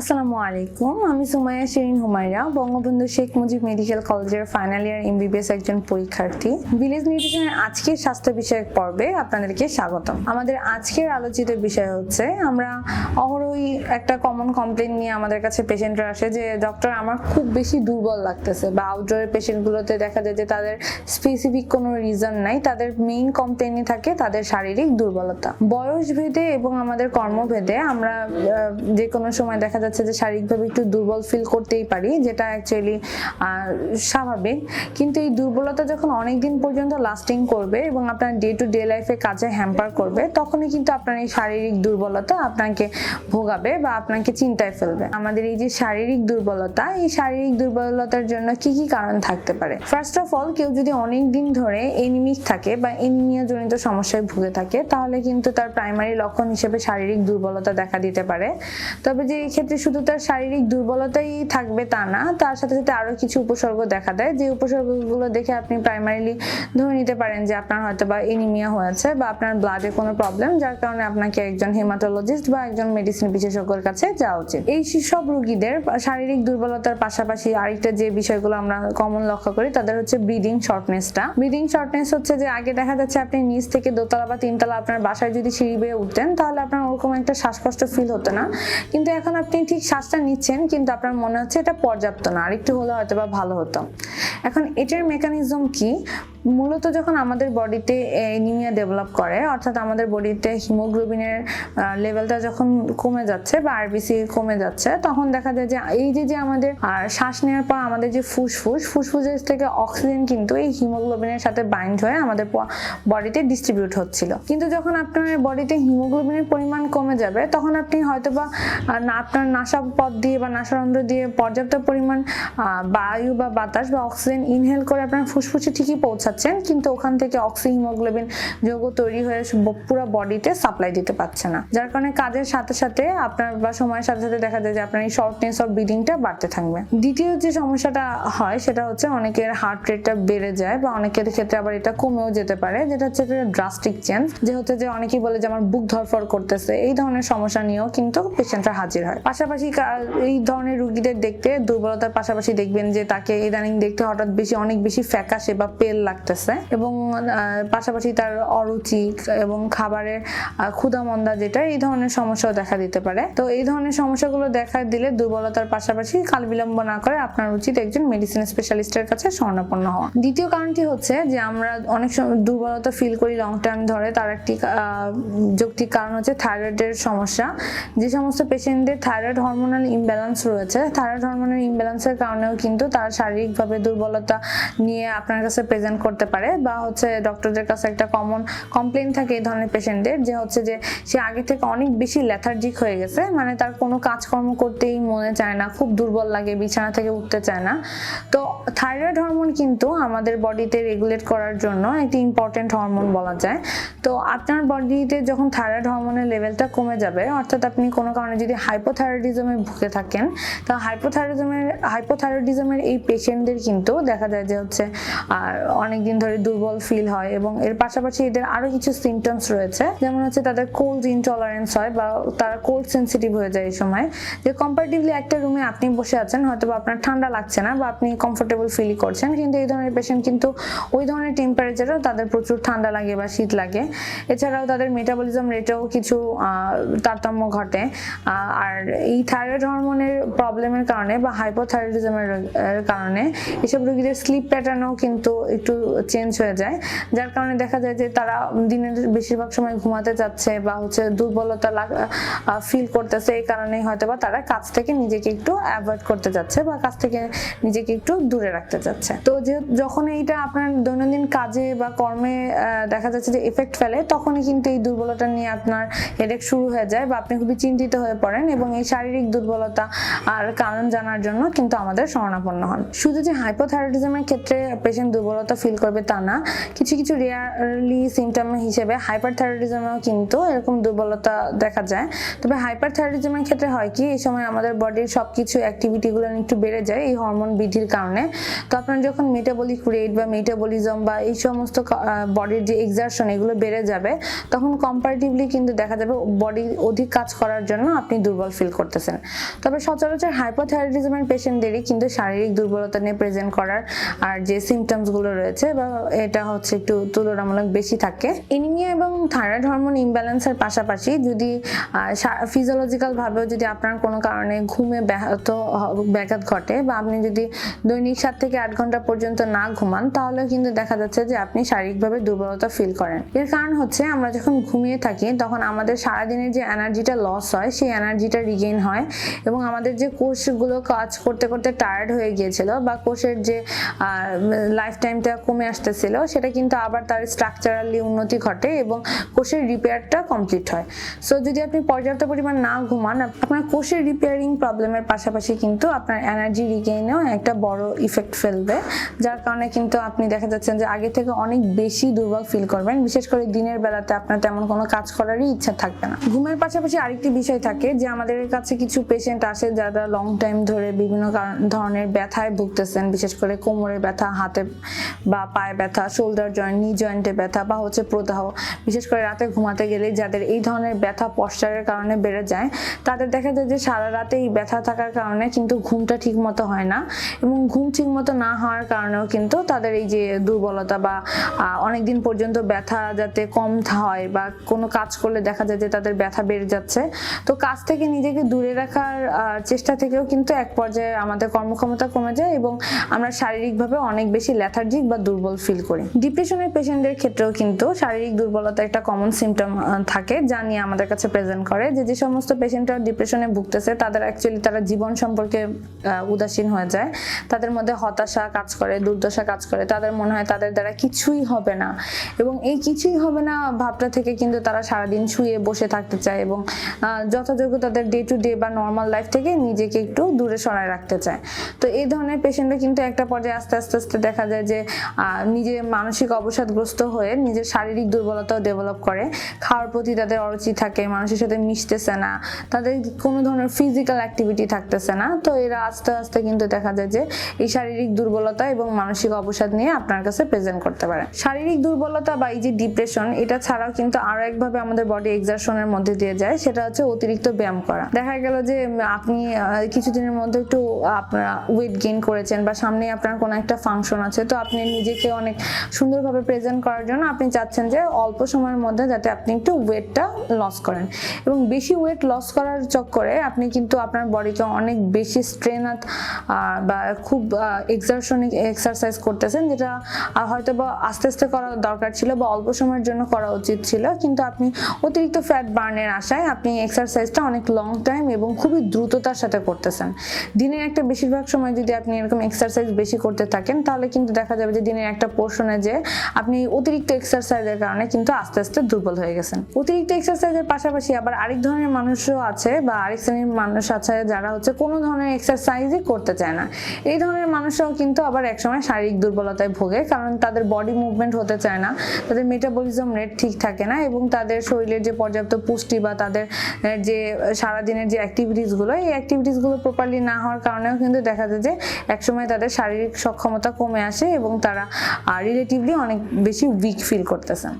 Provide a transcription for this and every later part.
আসসালামু আলাইকুম, আমি সুমাইয়া শিরিন হুমায়রা, বঙ্গবন্ধু শেখ মুজিব মেডিকেল কলেজের ফাইনাল ইয়ার এমবিবিএস একজন পরীক্ষার্থী। ভিলেজ নিউট্রিশনের আজকের স্বাস্থ্য বিষয়ক পর্বে আপনাদেরকে স্বাগতম। আমাদের আজকের আলোচিত বিষয় হচ্ছে, আমরা অহরই একটা কমন কমপ্লেন নিয়ে আমাদের কাছে পেশেন্টরা আসে যে ডক্টর আমার খুব বেশি দুর্বল লাগতেছে বা আউটডোরের পেশেন্টগুলোতে দেখা যায় যে, তাদের স্পেসিফিক কোনো রিজন নাই, তাদের মেইন কমপ্লেনই থাকে তাদের শারীরিক দুর্বলতা। বয়স ভেদে এবং আমাদের কর্মভেদে আমরা যে কোনো সময় দেখা যাচ্ছে যে শারীরিকভাবে একটু দুর্বল ফিল করতেই পারি, যেটা অ্যাকচুয়ালি স্বাভাবিক। কিন্তু এই দুর্বলতা যখন অনেক দিন পর্যন্ত লাস্টিং করবে এবং আপনার ডে টু ডে লাইফে কাজে হ্যাম্পার করবে, তখনই কিন্তু আপনার এই শারীরিক দুর্বলতা আপনাকে ভোগাবে বা আপনাকে চিন্তায় ফেলবে। আমাদের এই যে শারীরিক দুর্বলতা, এই শারীরিক দুর্বলতার জন্য কি কি কারণ থাকতে পারে? ফার্স্ট অফ অল কেউ যদি অনেক দিন ধরে এনিমিক থাকে বা এনিমিয়া জনিত সমস্যায় ভুগে থাকে, তাহলে কিন্তু তার প্রাইমারি লক্ষণ হিসেবে শারীরিক দুর্বলতা দেখা দিতে পারে। তবে যে এই ক্ষেত্রে শুধু তার শারীরিক দুর্বলতাই থাকবে তা না, তার সাথে সাথে আরও কিছু উপসর্গ দেখা দেয়। যে উপসর্গগুলো দেখে আপনি প্রাইমারিলি ধরে নিতে পারেন যে আপনার হয়তো বা এনিমিয়া হয়েছে বা আপনার ব্লাডে কোনো প্রবলেম যার কারণে আপনাকে একজন হেমাটোলজিস্ট বা একজন মেডিসিন বিশেষজ্ঞের কাছে যাওয়া উচিত। এই সব রোগীদের শারীরিক দুর্বলতার পাশাপাশি আরেকটা যে বিষয়গুলো আমরা কমন লক্ষ্য করি, তাদের হচ্ছে ব্রিদিং শর্টনেসটা ব্রিদিং শর্টনেস হচ্ছে যে আগে দেখা যাচ্ছে আপনি নিচ থেকে দোতলা বা তিনতলা আপনার বাসায় যদি সিঁড়ি বেয়ে উঠতেন, তাহলে আপনার ওরকম একটা শ্বাসকষ্ট ফিল হতো না। কিন্তু এখন আপনি ঠিক শ্বাসটা নিচ্ছেন, কিন্তু আপনার মনে হচ্ছে এটা পর্যাপ্ত না। আরেকটু হলে হয়তো বা ভালো হতো। এখন এটার মেকানিজম কি? মূলত যখন আমাদের বডিতে এনিমিয়া ডেভেলপ করে, অর্থাৎ আমাদের বডিতে হিমোগ্লোবিনের লেভেলটা যখন কমে যাচ্ছে বা আরবিসি কমে যাচ্ছে, তখন দেখা যায় যে এই যে যে আমাদের শ্বাস নেওয়ার পর আমাদের যে ফুসফুস, ফুসফুসের থেকে অক্সিজেন কিন্তু এই হিমোগ্লোবিনের সাথে বাইন্ড হয়ে আমাদের বডিতে ডিস্ট্রিবিউট হচ্ছিল। কিন্তু যখন আপনার বডিতে হিমোগ্লোবিনের পরিমাণ কমে যাবে, তখন আপনি হয়তো বা আপনার নাসা পথ দিয়ে বা নাসারন্ধ্র দিয়ে পর্যাপ্ত পরিমাণ বায়ু বা বাতাস বা অক্সিজেন ইনহেল করে আপনার ফুসফুসে ঠিকই পৌঁছাচ্ছেন কিন্তু ওখান থেকে অক্সি হিমোগ্লোবিন যৌগ তৈরি হয়ে পুরো বডিতে সাপ্লাই দিতে পারছে না। যার কারণে কাজের সাথে সাথে আপনার বা সময়ের সাথে সাথে দেখা যায় যে আপনার এই শর্টনেস অফ ব্রিদিংটা বাড়তে থাকবে। দ্বিতীয় যে সমস্যাটা হয়, সেটা হচ্ছে অনেকের হার্ট রেটটা বেড়ে যায় বা অনেকের ক্ষেত্রে আবার এটা কমেও যেতে পারে, যেটা হচ্ছে ড্রাস্টিক চেঞ্জ যে হচ্ছে যে অনেকেই বলে যে আমার বুক ধরফর করতেছে, এই ধরনের সমস্যা নিয়েও কিন্তু পেশেন্টরা হাজির হয়। পাশাপাশি এই ধরনের রুগীদের দেখতে দুর্বলতার পাশাপাশি দেখবেন যে তাকে ইদানিং দেখতে হঠাৎ বেশি, অনেক বেশি ফ্যাকাশে বা পেল লাগতেছে। এবং পাশাপাশি তার অরুচি এবং খাবারের ক্ষুধামন্দা যেটা, এই ধরনের সমস্যাও দেখা দিতে পারে। তো এই ধরনের সমস্যাগুলো দেখা দিলে দুর্বলতার পাশাপাশি কাল বিলম্ব না করে আপনার উচিত একজন মেডিসিন স্পেশালিস্টের কাছে স্বর্ণাপন্ন হওয়া। দ্বিতীয় কারণটি হচ্ছে যে আমরা অনেক সময় দুর্বলতা ফিল করি লং টাইম ধরে, তার একটি যৌক্তিক কারণ হচ্ছে থাইরয়েডের সমস্যা। যে সমস্ত পেশেন্টদের থাইরয়েড হরমোনাল ইমব্যালেন্স রয়েছে থাইরয়েড হরমোনাল ইমব্যালেন্সের কারণেও কিন্তু তার শারীরিকভাবে দুর্বলতা নিয়ে আপনার কাছে প্রেজেন্ট করতে পারে বা হচ্ছে ডক্টরদের কাছে একটা কমন কমপ্লেন থাকে এই ধরনের পেশেন্টদের যে হচ্ছে যে সে আগে থেকে অনেক বেশি লেথার্জিক হয়ে গেছে। মানে তার কোনো কাজকর্ম করতেই মনে চায় না, খুব দুর্বল লাগে, বিছানা থেকে উঠতে চায় না। তো থাইরয়েড হরমোন কিন্তু আমাদের বডিতে রেগুলেট করার জন্য একটি ইম্পর্টেন্ট হরমোন বলা যায়। তো আপনার বডিতে যখন থাইরয়েড হরমোনের লেভেলটা কমে যাবে, অর্থাৎ আপনি কোনো কারণে যদি হাইপোথাইরয়েডিজমে ভুগে থাকেন, তা হাইপোথাইরয়েডিজমের হাইপোথাইরয়েডিজমের এই পেশেন্টদের কিন্তু দেখা যায় যে হচ্ছে, আর অনেক দিন ধরে দুর্বল ফিল হয় এবং এর পাশাপাশি এদের আরও কিছু সিমটমস রয়েছে। যেমন হচ্ছে তাদের কোল্ড ইনটলারেন্স হয় বা তারা কোল্ড সেন্সিটিভ হয়ে যায় এই সময়। যে কম্পারেটিভলি একটা রুমে আপনি বসে আছেন হয়তো বা আপনার ঠান্ডা লাগছে না বা আপনি কমফোর্টেবল ফিল করছেন, কিন্তু এই ধরনের পেশেন্ট কিন্তু ওই ধরনের টেম্পারেচারও তাদের প্রচুর ঠান্ডা লাগে বা শীত লাগে। এছাড়াও তাদের মেটাবলিজম রেটেও কিছু তারতম্য ঘটে। আর এই থাইরয়েড হরমোনের প্রবলেমের কারণে বা হাইপোথাইরয়েডিজমের কারণে এসব রোগীদের স্লিপ প্যাটার্নও কিন্তু একটু চেঞ্জ হয়ে যায়। যার কারণে দেখা যায় যে তারা দিনের বেশিরভাগ সময় ঘুমাতে যাচ্ছে বা হচ্ছে দুর্বলতা ফিল করতেছে, এই কারণেই হয়তো বা তারা কাজ থেকে নিজেকে একটু অ্যাভয়েড করতে যাচ্ছে বা কাজ থেকে নিজেকে একটু দূরে রাখতে যাচ্ছে। তো যে যখন এইটা আপনার দৈনন্দিন কাজে বা কর্মে দেখা যাচ্ছে যে এফেক্ট ফেলে, তখনই কিন্তু এই দুর্বলতা নিয়ে আপনার হেডেক শুরু হয়ে যায় বা আপনি খুবই চিন্তিত হয়ে পড়েন এবং এই শারীরিক দুর্বলতা আর কারণ জানার জন্য কিন্তু আমাদের শরণাপন্ন হন। শুধু যে হাইপোথাইরয়েডিজমের ক্ষেত্রে পেশেন্ট দুর্বলতা ফিল করবে তা না। কিছু কিছু রেয়ারলি সিমটম হিসেবে হাইপারথাইরয়েডিজমেও কিন্তু এরকম দুর্বলতা দেখা যায়। তবে হাইপারথাইরয়েডিজমের ক্ষেত্রে হয় কি, এই সময় আমাদের বডির সব কিছু অ্যাক্টিভিটিগুলো একটু বেড়ে যায় এই হরমোন বৃদ্ধির কারণে। তো আপনার যখন মেটাবলিক রেট বা মেটাবলিজম বা এই সমস্ত বডির যে এক্সারশন এগুলো বেড়ে যাবে, তখন কম্পারেটিভলি কিন্তু দেখা যাবে বডি অধিক কাজ করার জন্য আপনি দুর্বল ফিল করতেছেন। তবে সচরাচর হাইপোথাইরয়েডিজমের পেশেন্টদেরই কিন্তু শারীরিক দুর্বলতা নিয়ে প্রেজেন্ট করার আর যে সিমটমসগুলো রয়েছে বা এটা হচ্ছে একটু তুলনামূলক বেশি থাকে। এনিমিয়া এবং থাইরয়েড হরমোন ইমব্যালেন্সের পাশাপাশি যদি ফিজিওলজিক্যাল ভাবেও যদি আপনার কোনো কারণে ঘুমে ব্যাহত ব্যাঘাত ঘটে বা আপনি যদি দৈনিক সাত থেকে আট ঘণ্টা পর্যন্ত না ঘুমান তাহলে কিন্তু দেখা যাচ্ছে যে আপনি শারীরিকভাবে দুর্বলতা ফিল করেন। এর কারণ হচ্ছে আমরা যখন ঘুমিয়ে থাকি, তখন আমাদের সারাদিনের যে এনার্জিটা লস হয়, সেই এনার্জিটা রিগেইন হয় এবং আমাদের যে কোষগুলো কাজ করতে করতে টায়ার্ড হয়ে গিয়েছিল বা কোষের যে লাইফ টাইমটা কমে আসতেছিল, সেটা কিন্তু আবার তার স্ট্রাকচারালি উন্নতি ঘটে এবং কোষের রিপেয়ারটা কমপ্লিট হয়। সো যদি আপনি পর্যাপ্ত পরিমাণ না ঘুমান আপনার কোষের রিপেয়ারিং প্রবলেমের পাশাপাশি কিন্তু আপনার এনার্জি রিগেইনেও একটা বড় ইফেক্ট ফেলবে, যার কারণে কিন্তু আপনি দেখা যাচ্ছেন যে আগে থেকে অনেক বেশি দুর্বল ফিল করবেন। বিশেষ করে দিনের বেলাতে আপনার তেমন কোনো কাজ করারই ইচ্ছা থাকবে না। ঘুমের পাশাপাশি আরেকটি বিষয় থাকে যে আমাদের কাছে কিছু পেশেন্ট আসে যারা লং টাইম ধরে বিভিন্ন ধরনের ব্যথায় ভুগতেছেন, বিশেষ করে কোমরে ব্যথা, হাতে বা পায়ে ব্যথা শোল্ডার জয়েন্ট নি জয়েন্টে ব্যথা বা হচ্ছে প্রদাহ। বিশেষ করে রাতে ঘুমাতে গেলে যাদের এই ধরনের ব্যথা পশ্চারের কারণে বেড়ে যায়, তাদের দেখা যায় যে সারা রাতে এই ব্যথা থাকার কারণে কিন্তু ঘুমটা ঠিক মতো হয় না এবং ঘুম ঠিক মতো না হওয়ার কারণেও কিন্তু তাদের এই যে দুর্বলতা বা অনেক দিন পর্যন্ত ব্যথা যাতে কম হয় বা কোনো কাজ করলে দেখা যায় যে তাদের ব্যথা বেড়ে যাচ্ছে। তো কাজ থেকে নিজেকে দূরে রাখার চেষ্টা থেকেও কিন্তু এক পর্যায়ে আমাদের কর্মক্ষমতা কমে যায় এবং আমরা শারীরিকভাবে অনেক বেশি ল্যাথার্জিক বা দুর্বল ফিল করি। ডিপ্রেশনের পেশেন্টদের ক্ষেত্রেও কিন্তু শারীরিক দুর্বলতা একটা কমন সিমটম থাকে, যা নিয়ে আমাদের কাছে প্রেজেন্ট করে যে যে সমস্ত পেশেন্টরা ডিপ্রেশনে ভুগতেছে, তাদের অ্যাকচুয়ালি তারা জীবন সম্পর্কে উদাসীন হয়ে যায়। তাদের মধ্যে হতাশা কাজ করে, দুর্দশা কাজ করে, তাদের মনে হয় তাদের দ্বারা কিছুই হবে না। এবং এই কিছুই হবে না ভাবটা থেকে কিন্তু তারা সারাদিন শুয়ে বসে থাকতে চায় এবং যথাযোগ্য তাদের ডে টু ডে বা নর্মাল লাইফ থেকে নিজেকে একটু দূরে সরায় রাখতে চায়। তো এই ধরনের পেশেন্টরা কিন্তু একটা পর্যায়ে আস্তে আস্তে আস্তে দেখা যায় যে নিজে মানসিক অবসাদগ্রস্ত হয়ে নিজের শারীরিক দুর্বলতাও ডেভেলপ করে। খাওয়ার প্রতি তাদের অরুচি থাকে, মানুষের সাথে মিশতেছে না, তাদের কোনো ধরনের ফিজিক্যাল অ্যাক্টিভিটি থাকতেছে না। তো এরা আস্তে আস্তে কিন্তু দেখা যায় যে এই শারীরিক দুর্বলতা এবং মানসিক অবসাদ নিয়ে আপনার কাছে প্রেজেন্ট করতে পারে। শারীরিক দুর্বলতা বা এই যে ডিপ্রেশন এটা ছাড়াও কিন্তু আরও একভাবে আমাদের বডি এক্সারশনের মধ্যে দিয়ে যায়, সেটা হচ্ছে অতিরিক্ত ব্যায়াম করা। দেখা গেল যে আপনি কিছুদিনের মধ্যে একটু আপনারা ওয়েট গেইন করেছেন বা সামনে আপনার কোনো একটা ফাংশন আছে, তো আপনি নিজেকে অনেক সুন্দরভাবে প্রেজেন্ট করার জন্য আপনি চাচ্ছেন যে অল্প সময়ের মধ্যে যাতে আপনি একটু ওয়েটটা লস করেন। এবং বেশি ওয়েট লস করার চক্করে আপনি কিন্তু আপনার বডিকে অনেক বেশি স্ট্রেনাত বা খুব এক্সারশনিক এক্সারসাইজ করতেছেন যেটা হয়তো বা আস্তে আস্তে করা দরকার ছিল বা অল্প সময়ের জন্য করা উচিত ছিল। কিন্তু আপনি অতিরিক্ত ফ্যাট বার্নের আশায় আপনি এক্সারসাইজটা অনেক লং টাইম এবং খুবই দ্রুততার সাথে করতেছেন। দিনের একটা বেশিরভাগ সময় যদি আপনি এরকম এক্সারসাইজ বেশি করতে থাকেন, তাহলে কিন্তু দেখা যাবে যে দিনের একটা পোর্শনে যে আপনি অতিরিক্ত এক্সারসাইজের কারণে কিন্তু আস্তে আস্তে দুর্বল হয়ে গেছেন। অতিরিক্ত এক্সারসাইজের পাশাপাশি আবার আরেক ধরনের মানুষও আছে বা আরেক শ্রেণির মানুষ আছে যারা হচ্ছে কোনো ধরনের এক্সারসাইজই করতে চায় না। এই ধরনের মানুষরাও কিন্তু আবার একসময় শারীরিক দুর্বলতায় ভোগে কারণ তাদের বডি মুভমেন্ট হতে চায় না, তাদের মেটাবলিজম রেট ঠিক থাকে না এবং তাদের শরীরের যে পর্যাপ্ত পুষ্টি বা তাদের যে, সারাদিনের যে অ্যাক্টিভিটিসগুলো এই অ্যাক্টিভিটিসগুলো প্রপারলি না হওয়ার কারণেও কিন্তু দেখা যায় যে একসময় তাদের শারীরিক সক্ষমতা কমে আসে এবং তারা রিলেটিভলি অনেক বেশি উইক ফিল করতেছেন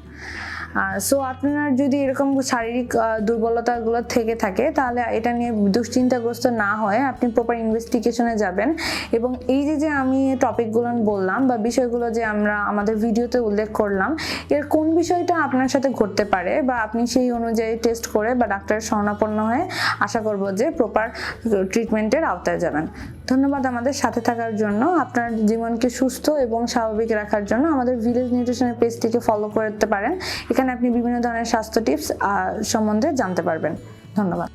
সো আপনার যদি এরকম শারীরিক দুর্বলতাগুলো থেকে থাকে, তাহলে এটা নিয়ে দুশ্চিন্তাগ্রস্ত না হয়, আপনি প্রপার ইনভেস্টিগেশনে যাবেন। এবং এই যে যে আমি টপিকগুলো বললাম বা বিষয়গুলো যে আমরা আমাদের ভিডিওতে উল্লেখ করলাম, এর কোন বিষয়টা আপনার সাথে ঘটতে পারে বা আপনি সেই অনুযায়ী টেস্ট করে বা ডাক্তারের শরণাপন্ন হয়ে আশা করব যে প্রপার ট্রিটমেন্টের আওতায় যাবেন। ধন্যবাদ আমাদের সাথে থাকার জন্য। আপনার জীবনকে সুস্থ এবং স্বাভাবিক রাখার জন্য আমাদের ভিলেজ নিউট্রিশনের পেজটিকে ফলো করতে পারেন। এখানে আপনি বিভিন্ন ধরনের স্বাস্থ্য টিপস সম্বন্ধে জানতে পারবেন। ধন্যবাদ।